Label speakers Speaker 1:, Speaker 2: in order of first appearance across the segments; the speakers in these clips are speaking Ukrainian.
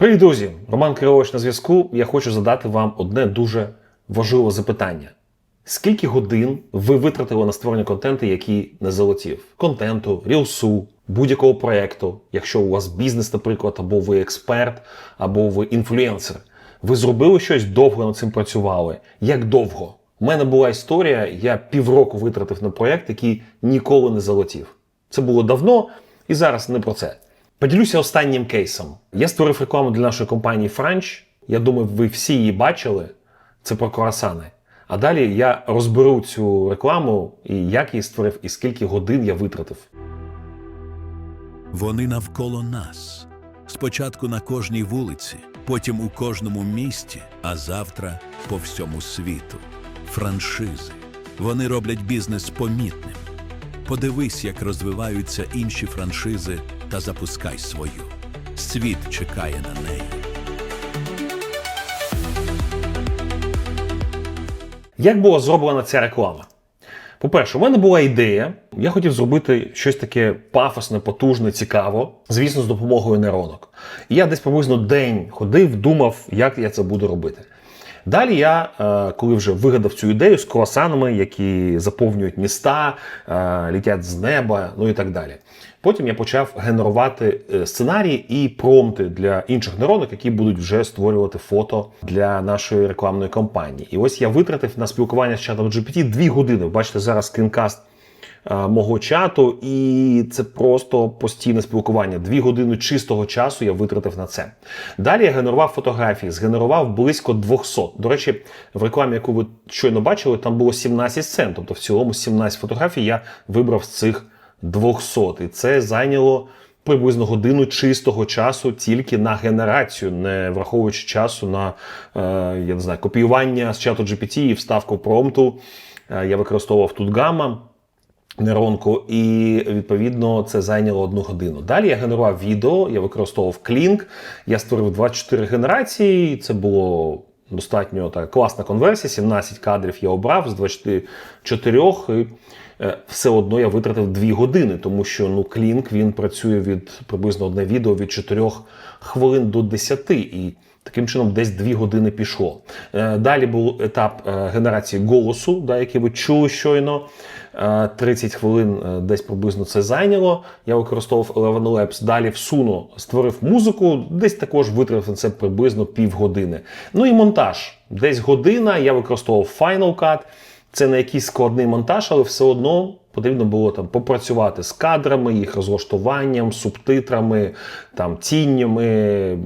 Speaker 1: Привіт, друзі! Роман Кирилович на зв'язку. Я хочу задати вам одне дуже важливе запитання. Скільки годин ви витратили на створення контенту, який не залетів? Контенту, рілсу, будь-якого проєкту, якщо у вас бізнес, наприклад, або ви експерт, або ви інфлюенсер. Ви зробили щось довго над цим працювали? Як довго? У мене була історія, я півроку витратив на проєкт, який ніколи не залетів. Це було давно, і зараз не про це. Поділюся останнім кейсом. Я створив рекламу для нашої компанії Франч. Я думаю, ви всі її бачили. Це про круасани. А далі я розберу цю рекламу і як її створив, і скільки годин я витратив.
Speaker 2: Вони навколо нас. Спочатку на кожній вулиці, потім у кожному місті, а завтра по всьому світу. Франшизи. Вони роблять бізнес помітним. Подивись, як розвиваються інші франшизи та запускай свою. Світ чекає на неї.
Speaker 1: Як була зроблена ця реклама? По-перше, у мене була ідея. Я хотів зробити щось таке пафосне, потужне, цікаво, звісно, з допомогою нейронок. І я десь приблизно день ходив, думав, як я це буду робити. Далі я, е, коли вже вигадав цю ідею з круасанами, які заповнюють міста, е, літять з неба, ну і так далі. Потім я почав генерувати е, сценарії і промти для інших нейронок, які будуть вже створювати фото для нашої рекламної кампанії. І ось я витратив на спілкування з чатом GPT дві години. Бачите, зараз скрінкаст мого чату, і це просто постійне спілкування. Дві години чистого часу я витратив на це. Далі я генерував фотографії, згенерував близько 200. До речі, в рекламі, яку ви щойно бачили, там було 17 сцен. Тобто в цілому 17 фотографій я вибрав з цих 200. І це зайняло приблизно годину чистого часу тільки на генерацію, не враховуючи часу на е, я не знаю, копіювання з чату GPT і вставку промпту. Е, я використовував тут гамма нейронку, і відповідно це зайняло одну годину. Далі я генерував відео, я використовував клінк, я створив 24 генерації. Це було достатньо так, класна конверсія. 17 кадрів я обрав з 24. І, е, все одно я витратив 2 години, тому що ну, клінк він працює від приблизно одне відео від 4 хвилин до 10. І Таким чином, десь 2 години пішло. Е, Далі був етап е, генерації голосу, да, який ви чули щойно. Е, 30 хвилин е, десь приблизно це зайняло. Я використовував Eleven Labs. Далі в Suno створив музику, десь також витратив на це приблизно півгодини. Ну і монтаж. Десь година. Я використовував Final Cut. Це не якийсь складний монтаж, але все одно потрібно було там попрацювати з кадрами, їх розлаштуванням, субтитрами, там тіннями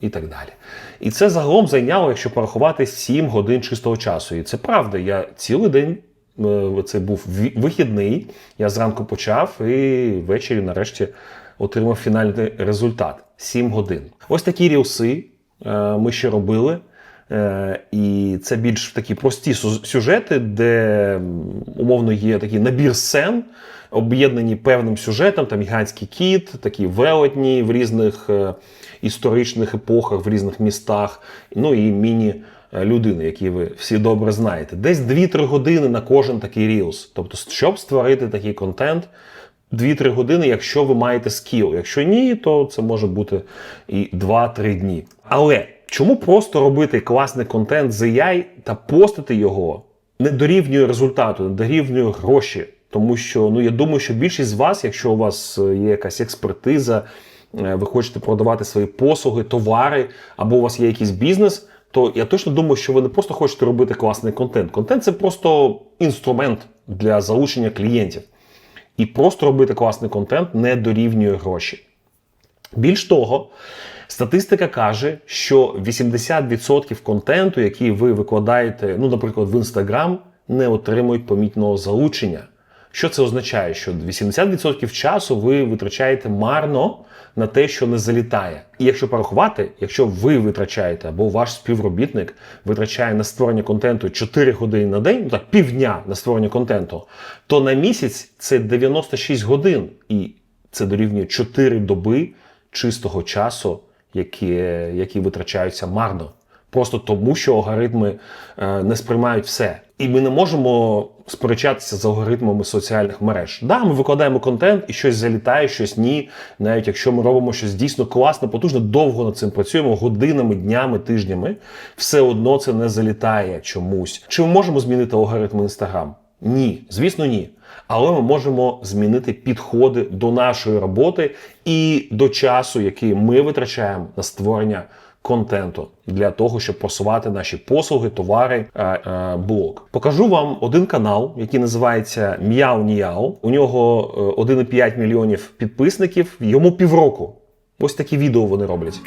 Speaker 1: і так далі. І це загалом зайняло, якщо порахувати, 7 годин чистого часу. І це правда. Я цілий день. е, Це був вихідний. Я зранку почав і ввечері, нарешті, отримав фінальний результат 7 годин. Ось такі рілси е, ми ще робили. Е, І це більш такі прості сюжети, де умовно є такий набір сцен, об'єднані певним сюжетом, там гігантський кіт, такі велетні в різних е, історичних епохах, в різних містах, ну і міні. е, Людини, які ви всі добре знаєте, десь 2-3 години на кожен такий рілс. Тобто, щоб створити такий контент, 2-3 години, якщо ви маєте скіл. Якщо ні, то це може бути і 2-3 дні. Але чому просто робити класний контент з AI та постити його не дорівнює результату, не дорівнює гроші? Тому що ну я думаю, що більшість з вас, якщо у вас е, є якась експертиза, е, ви хочете продавати свої послуги, товари, або у вас є якийсь бізнес, то я точно думаю, що ви не просто хочете робити класний контент. Контент це просто інструмент для залучення клієнтів. І просто робити класний контент не дорівнює гроші. Більш того, статистика каже, що 80% контенту, який ви викладаєте, ну, наприклад, в Instagram, не отримують помітного залучення. Що це означає? Що 80% часу ви витрачаєте марно на те, що не залітає. І якщо порахувати, якщо ви витрачаєте або ваш співробітник витрачає на створення контенту 4 години на день, ну так півдня на створення контенту, то на місяць це 96 годин, і це дорівнює 4 доби чистого часу, які, які витрачаються марно. Просто тому, що алгоритми е, не сприймають все. І ми не можемо сперечатися з алгоритмами соціальних мереж. Да, ми викладаємо контент і щось залітає, щось ні. Навіть якщо ми робимо щось дійсно класне, потужно, довго над цим працюємо годинами, днями, тижнями, все одно це не залітає чомусь. Чи ми можемо змінити алгоритми Інстаграм? Ні, звісно, ні. Але ми можемо змінити підходи до нашої роботи і до часу, який ми витрачаємо на створення контенту для того, щоб просувати наші послуги, товари, е, е, блог. Покажу вам один канал, який називається М'яу Ніяу. У нього е, 1,5 мільйонів підписників. Йому півроку. Ось такі відео вони роблять.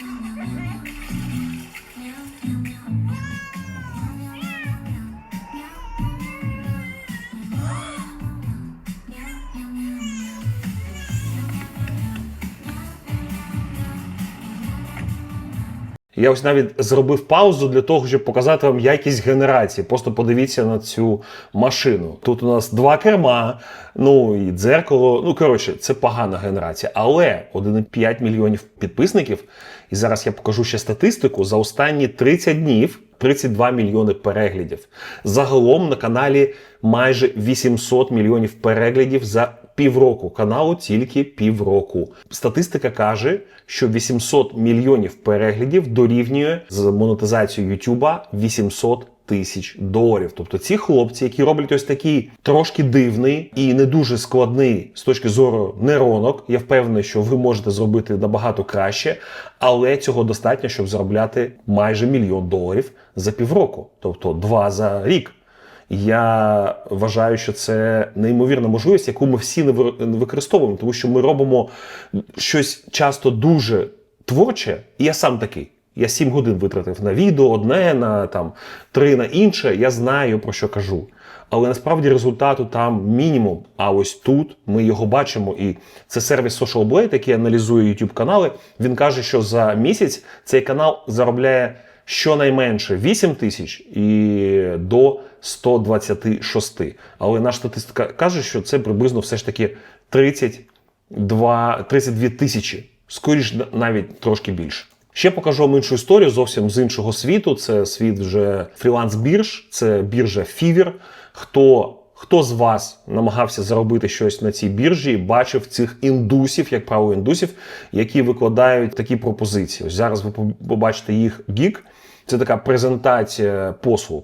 Speaker 1: Я ось навіть зробив паузу для того, щоб показати вам якість генерації. Просто подивіться на цю машину. Тут у нас два керма, ну і дзеркало. Ну коротше, це погана генерація. Але 1,5 мільйонів підписників. І зараз я покажу ще статистику за останні 30 днів. 32 мільйони переглядів. Загалом на каналі майже 800 мільйонів переглядів за півроку. Каналу тільки півроку. Статистика каже, що 800 мільйонів переглядів дорівнює з монетизацією Ютуба 800 тисяч доларів. Тобто ці хлопці, які роблять ось такий трошки дивний і не дуже складний з точки зору нейронок, я впевнений, що ви можете зробити набагато краще, але цього достатньо, щоб заробляти майже мільйон доларів за півроку, тобто два за рік. Я вважаю, що це неймовірна можливість, яку ми всі не використовуємо, тому що ми робимо щось часто дуже творче, і я сам такий. Я 7 годин витратив на відео, одне, на там три на інше. Я знаю про що кажу. Але насправді результату там мінімум. А ось тут ми його бачимо. І це сервіс Social Blade, який аналізує YouTube канали. Він каже, що за місяць цей канал заробляє щонайменше 8 тисяч і до 126. Але наша статистика каже, що це приблизно все ж таки 32, 32 тисячі, скоріш навіть трошки більше. Ще покажу вам іншу історію зовсім з іншого світу. Це світ вже фріланс-бірж, це біржа Fiverr. Хто, хто з вас намагався заробити щось на цій біржі, бачив цих індусів, як правило, індусів, які викладають такі пропозиції. Ось зараз ви побачите їх гік. Це така презентація послуг.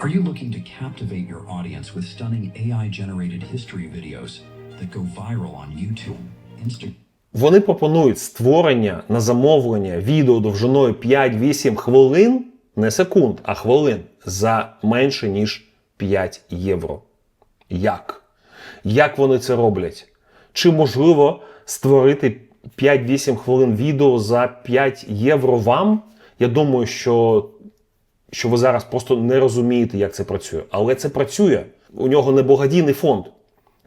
Speaker 3: Are you looking to captivate your audience with stunning AI generated history videos that go viral on YouTube, Instagram?
Speaker 1: Вони пропонують створення на замовлення відео довжиною 5-8 хвилин, не секунд, а хвилин за менше ніж 5 євро. Як? Як вони це роблять? Чи можливо створити 5-8 хвилин відео за 5 євро вам? Я думаю, що, що ви зараз просто не розумієте, як це працює. Але це працює. У нього не фонд.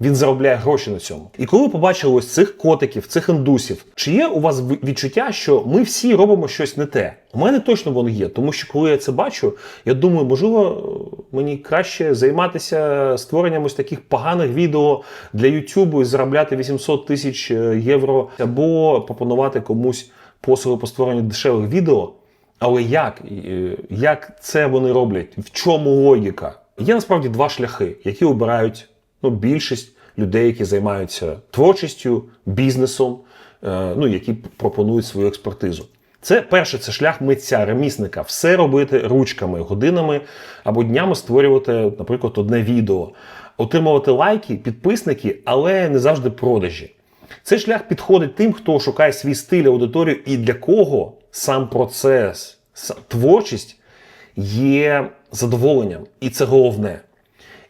Speaker 1: Він заробляє гроші на цьому. І коли ви побачили ось цих котиків, цих індусів, чи є у вас відчуття, що ми всі робимо щось не те? У мене точно воно є, тому що коли я це бачу, я думаю, можливо, мені краще займатися створенням ось таких поганих відео для Ютубу і заробляти 800 тисяч е, євро, або пропонувати комусь послуги по створенню дешевих відео. Але як? Е, Як це вони роблять? В чому логіка? Є насправді два шляхи, які обирають ну, більшість людей, які займаються творчістю, бізнесом, е, ну, які пропонують свою експертизу. Це перше, це шлях митця, ремісника, все робити ручками, годинами або днями створювати, наприклад, одне відео, отримувати лайки, підписники, але не завжди продажі. Цей шлях підходить тим, хто шукає свій стиль, аудиторію і для кого сам процес, творчість є задоволенням. І це головне.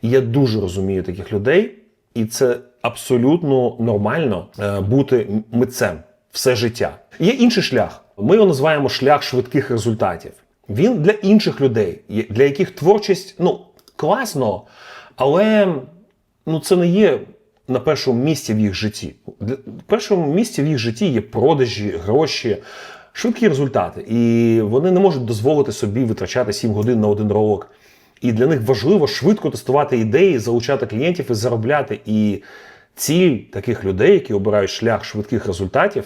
Speaker 1: І я дуже розумію таких людей, і це абсолютно нормально е, бути митцем все життя. Є інший шлях. Ми його називаємо шлях швидких результатів. Він для інших людей, для яких творчість ну класно, але ну це не є на першому місці в їх житті. В першому місці в їх житті є продажі, гроші, швидкі результати. І вони не можуть дозволити собі витрачати 7 годин на один ролик. І для них важливо швидко тестувати ідеї, залучати клієнтів і заробляти. І ціль таких людей, які обирають шлях швидких результатів,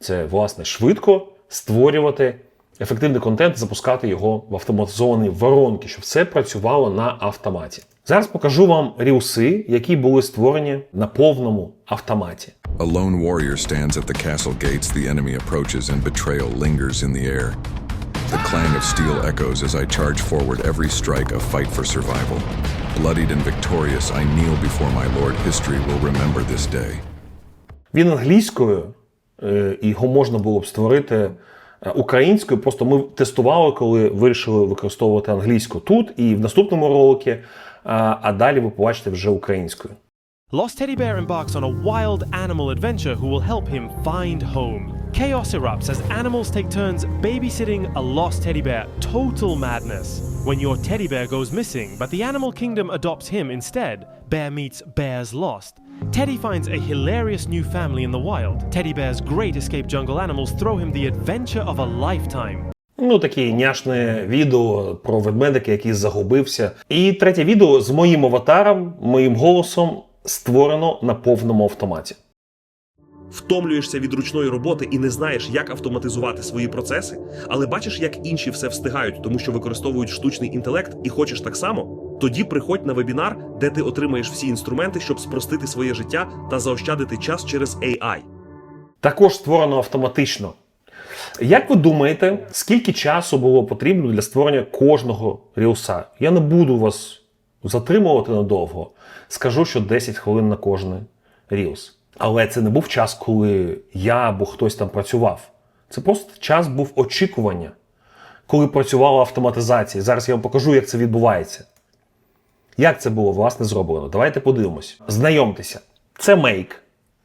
Speaker 1: це власне швидко створювати ефективний контент, запускати його в автоматизовані воронки, щоб все працювало на автоматі. Зараз покажу вам рілси, які були створені на повному автоматі.
Speaker 4: A lone warrior stands at the castle gates. The enemy approaches, and betrayal lingers in the air. The clang of steel echoes as I charge forward, every strike a fight for survival. Bloodied and victorious, I kneel before my lord. History will remember this day.
Speaker 1: Він англійською, е, і його можна було б створити е, українською. Просто ми тестували, коли вирішили використовувати англійську тут і в наступному роликі, а а далі ви побачите вже українською.
Speaker 5: Lost Teddy Bear embarks on a wild animal adventure who will help him find home. Chaos erupts as animals take turns babysitting a lost teddy bear. Total madness. When your teddy bear goes missing, but the animal kingdom adopts him instead, Bear meets Bears Lost. Teddy finds a hilarious new family in the wild. Teddy Bear's great escaped jungle animals throw him the adventure of a lifetime.
Speaker 1: Ну, таке няшне відео про ведмедика, який загубився. І третє відео з моїм аватаром, моїм голосом створено на повному автоматі.
Speaker 6: Втомлюєшся від ручної роботи і не знаєш, як автоматизувати свої процеси, але бачиш, як інші все встигають, тому що використовують штучний інтелект і хочеш так само. Тоді приходь на вебінар, де ти отримаєш всі інструменти, щоб спростити своє життя та заощадити час через AI.
Speaker 1: Також створено автоматично. Як ви думаєте, скільки часу було потрібно для створення кожного рілса? Я не буду вас затримувати надовго. Скажу, що 10 хвилин на кожний рілс. Але це не був час, коли я або хтось там працював. Це просто час був очікування, коли працювала автоматизація. Зараз я вам покажу, як це відбувається. Як це було власне зроблено? Давайте подивимось. Знайомтеся, це Make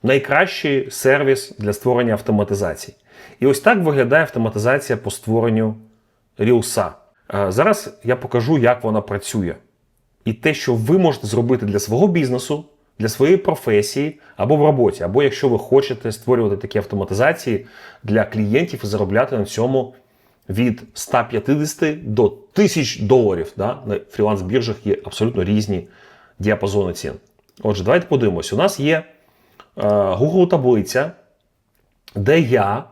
Speaker 1: найкращий сервіс для створення автоматизацій. І ось так виглядає автоматизація по створенню рілса. Е, Зараз я покажу, як вона працює. І те, що ви можете зробити для свого бізнесу, для своєї професії або в роботі, або якщо ви хочете створювати такі автоматизації для клієнтів і заробляти на цьому від 150 до 1000 доларів. Да? На фріланс-біржах є абсолютно різні діапазони цін. Отже, давайте подивимось. У нас є е, Google таблиця, де я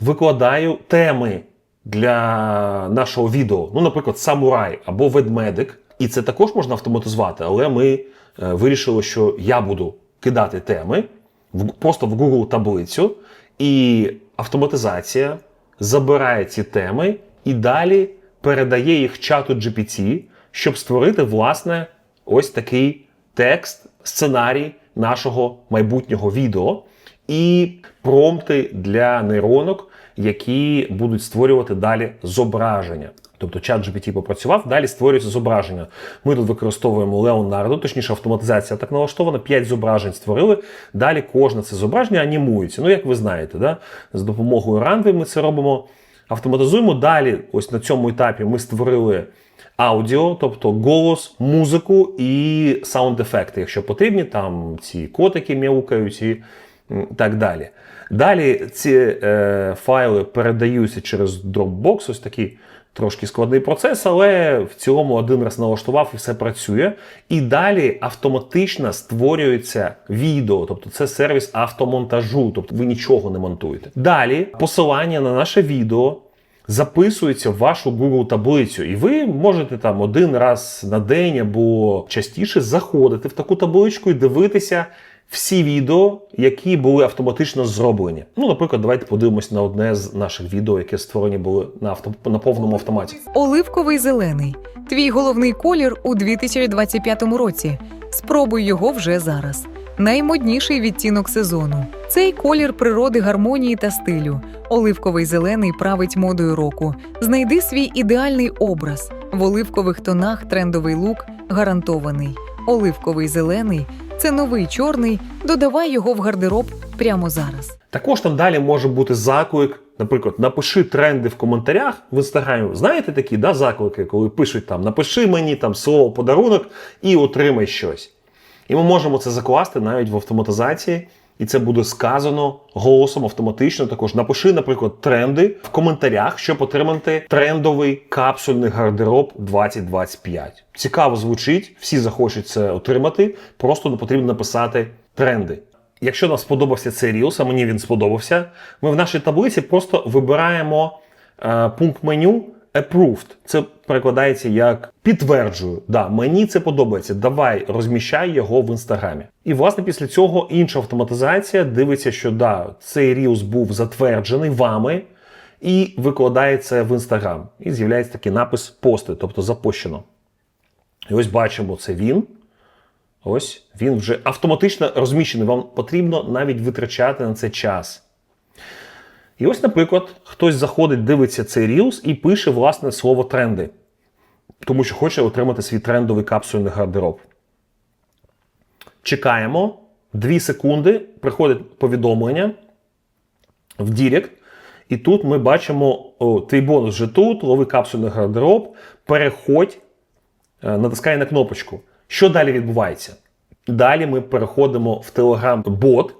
Speaker 1: викладаю теми для нашого відео. Ну, наприклад, самурай або ведмедик. І це також можна автоматизувати, але ми е, вирішили, що я буду кидати теми в, просто в Google таблицю, і автоматизація забирає ці теми і далі передає їх чату GPT, щоб створити, власне, ось такий текст, сценарій нашого майбутнього відео і промпти для нейронок, які будуть створювати далі зображення. Тобто чат GPT попрацював, далі створюється зображення. Ми тут використовуємо Leonardo, точніше автоматизація так налаштована, 5 зображень створили. Далі кожне це зображення анімується. Ну, як ви знаєте, да? з допомогою Runway ми це робимо. Автоматизуємо далі. Ось на цьому етапі ми створили аудіо, тобто голос, музику і саунд-ефекти, якщо потрібні, там ці котики мяукають і так далі. Далі ці е, файли передаються через Dropbox, ось такий трошки складний процес, але в цілому один раз налаштував і все працює. І далі автоматично створюється відео, тобто це сервіс автомонтажу, тобто ви нічого не монтуєте. Далі посилання на наше відео записується в вашу Google таблицю, і ви можете там один раз на день або частіше заходити в таку табличку і дивитися всі відео, які були автоматично зроблені. Ну, наприклад, давайте подивимось на одне з наших відео, яке створені були на авто на повному автоматі.
Speaker 7: Оливковий зелений. Твій головний колір у 2025 році. Спробуй його вже зараз. Наймодніший відтінок сезону. Цей колір природи гармонії та стилю. Оливковий зелений править модою року. Знайди свій ідеальний образ. В оливкових тонах трендовий лук гарантований. Оливковий зелений це новий чорний. Додавай його в гардероб прямо зараз.
Speaker 1: Також там далі може бути заклик. Наприклад, напиши тренди в коментарях в інстаграмі. Знаєте такі да, заклики, коли пишуть там напиши мені там слово подарунок і отримай щось. І ми можемо це закласти навіть в автоматизації, і це буде сказано голосом автоматично. Також напиши, наприклад, тренди в коментарях, щоб отримати трендовий капсульний гардероб 2025. Цікаво звучить, всі захочуть це отримати. Просто потрібно написати тренди. Якщо нам сподобався цей Reels, а мені він сподобався, ми в нашій таблиці просто вибираємо е, пункт меню approved. Це перекладається як підтверджую. Да, мені це подобається. Давай розміщай його в інстаграмі. І власне після цього інша автоматизація дивиться, що да, цей Reels був затверджений вами і викладає це в інстаграм. І з'являється такий напис пости, тобто запущено. І ось бачимо, це він. Ось він вже автоматично розміщений. Вам потрібно навіть витрачати на це час. І ось, наприклад, хтось заходить, дивиться цей Reels і пише власне слово тренди, тому що хоче отримати свій трендовий капсульний гардероб. Чекаємо 2 секунди, приходить повідомлення в Дірект, і тут ми бачимо о, твій бонус вже тут, лови капсульний гардероб, переходь, е, натискай на кнопочку. Що далі відбувається? Далі ми переходимо в Telegram-бот,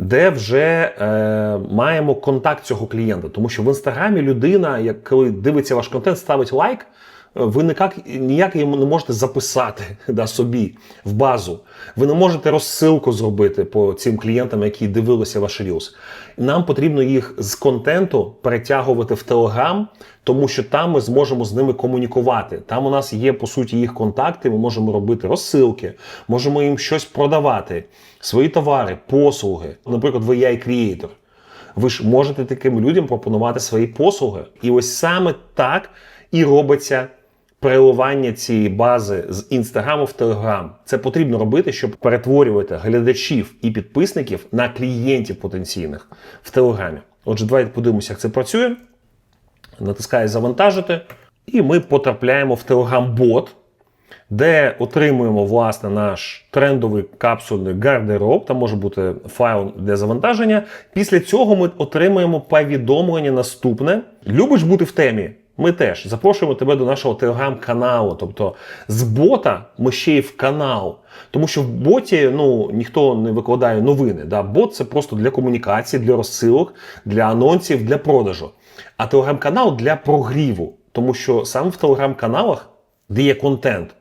Speaker 1: де вже е, маємо контакт цього клієнта. Тому що в інстаграмі людина, як коли дивиться ваш контент, ставить лайк, ви ніяк, ніяк йому не можете записати да, собі в базу. Ви не можете розсилку зробити по цим клієнтам, які дивилися ваш Reels. Нам потрібно їх з контенту перетягувати в Telegram, тому що там ми зможемо з ними комунікувати. Там у нас є по суті їх контакти. Ми можемо робити розсилки, можемо їм щось продавати, свої товари, послуги. Наприклад, ви AI Creator. Ви ж можете таким людям пропонувати свої послуги. І ось саме так і робиться переливання цієї бази з інстаграму в Телеграм. Це потрібно робити, щоб перетворювати глядачів і підписників на клієнтів потенційних в Телеграмі. Отже, давайте подивимося, як це працює. Натискаю завантажити, і ми потрапляємо в Telegram-бот, де отримуємо власне наш трендовий капсульний гардероб. Там може бути файл для завантаження. Після цього ми отримуємо повідомлення наступне. Любиш бути в темі? Ми теж запрошуємо тебе до нашого телеграм-каналу. Тобто з бота ми ще й в канал. Тому що в боті ну, ніхто не викладає новини. Да? Бот це просто для комунікації, для розсилок, для анонсів, для продажу. А телеграм-канал для прогріву. Тому що саме в телеграм-каналах, де є контент,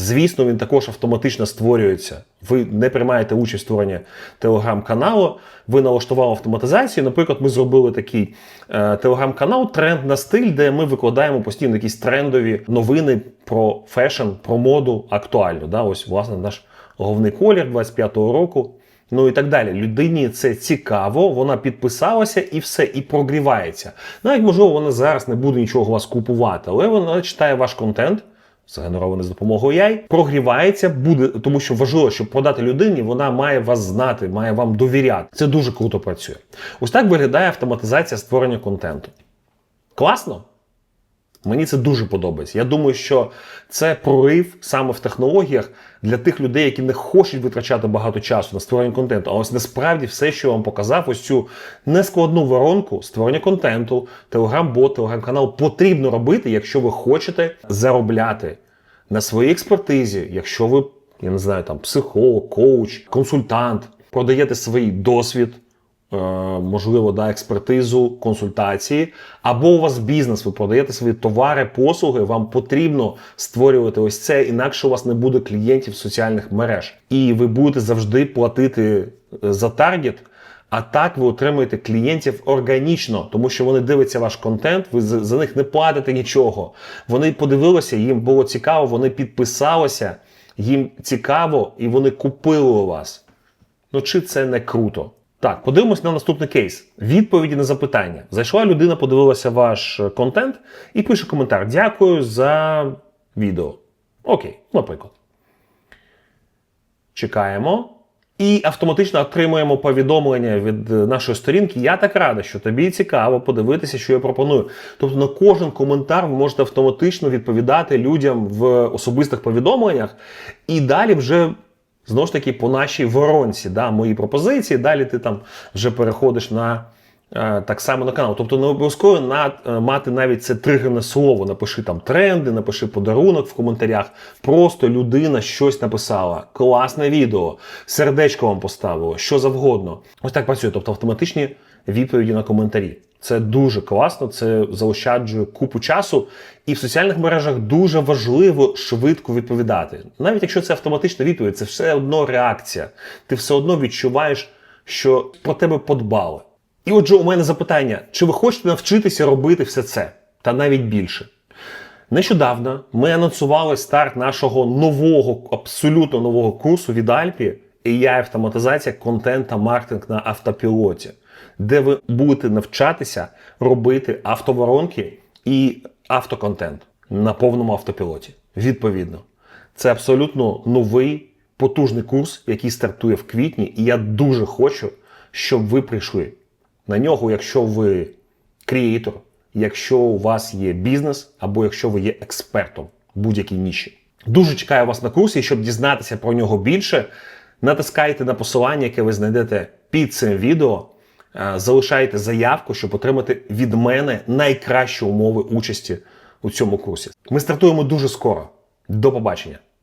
Speaker 1: Звісно, він також автоматично створюється. Ви не приймаєте участь в створенні телеграм-каналу, ви налаштували автоматизацію. Наприклад, ми зробили такий е, телеграм-канал Тренд на стиль, де ми викладаємо постійно якісь трендові новини про фешн, про моду актуально. Да? Ось, власне, наш головний колір 25-го року. Ну і так далі. Людині це цікаво, вона підписалася і все, і прогрівається. Навіть можливо, вона зараз не буде нічого у вас купувати, але вона читає ваш контент згенерований з допомогою AI, прогрівається, буде, тому що важливо, щоб продати людині, вона має вас знати, має вам довіряти. Це дуже круто працює. Ось так виглядає автоматизація створення контенту. Класно? Мені це дуже подобається. Я думаю, що це прорив саме в технологіях для тих людей, які не хочуть витрачати багато часу на створення контенту. А ось насправді все, що я вам показав, ось цю нескладну воронку створення контенту, телеграм-бот, телеграм-канал потрібно робити, якщо ви хочете заробляти на своїй експертизі, якщо ви, я не знаю, там психолог, коуч, консультант, продаєте свій досвід. Е, Можливо, да, експертизу, консультації, або у вас бізнес, ви продаєте свої товари, послуги, вам потрібно створювати ось це, інакше у вас не буде клієнтів соціальних мереж. І ви будете завжди платити е, за таргет, а так ви отримуєте клієнтів органічно, тому що вони дивляться ваш контент, ви за них не платите нічого. Вони подивилися, їм було цікаво, вони підписалися, їм цікаво, і вони купили у вас. Ну чи це не круто? Так, подивимось на наступний кейс. Відповіді на запитання. Зайшла людина, подивилася ваш е, контент і пише коментар: Дякую за відео. Окей, наприклад. Чекаємо. І автоматично отримуємо повідомлення від е, нашої сторінки. Я так рада, що тобі цікаво подивитися, що я пропоную. Тобто на кожен коментар ви можете автоматично відповідати людям в особистих повідомленнях, і далі вже знову ж таки по нашій воронці, да, мої пропозиції. Далі ти там вже переходиш на. е, Так само на канал. Тобто не обов'язково на, е, мати навіть це тригерне слово. Напиши там тренди, напиши подарунок в коментарях. Просто людина щось написала. Класне відео, сердечко вам поставило, що завгодно. Ось так працює. Тобто автоматичні відповіді на коментарі. Це дуже класно, це заощаджує купу часу. І в соціальних мережах дуже важливо швидко відповідати. Навіть якщо це автоматична відповідь, це все одно реакція. Ти все одно відчуваєш, що про тебе подбали. І отже, у мене запитання: чи ви хочете навчитися робити все це? Та навіть більше. Нещодавно ми анонсували старт нашого нового, абсолютно нового курсу від Альпі AI автоматизація контент та маркетинг на автопілоті, де ви будете навчатися робити автоворонки і автоконтент на повному автопілоті. Відповідно, це абсолютно новий потужний курс, який стартує в квітні, і я дуже хочу, щоб ви прийшли на нього, якщо ви креатор, якщо у вас є бізнес, або якщо ви є експертом будь-якій ніші. Дуже чекаю вас на курсі, щоб дізнатися про нього більше. Натискайте на посилання, яке ви знайдете під цим відео. Е, Залишайте заявку, щоб отримати від мене найкращі умови участі у цьому курсі. Ми стартуємо дуже скоро. До побачення!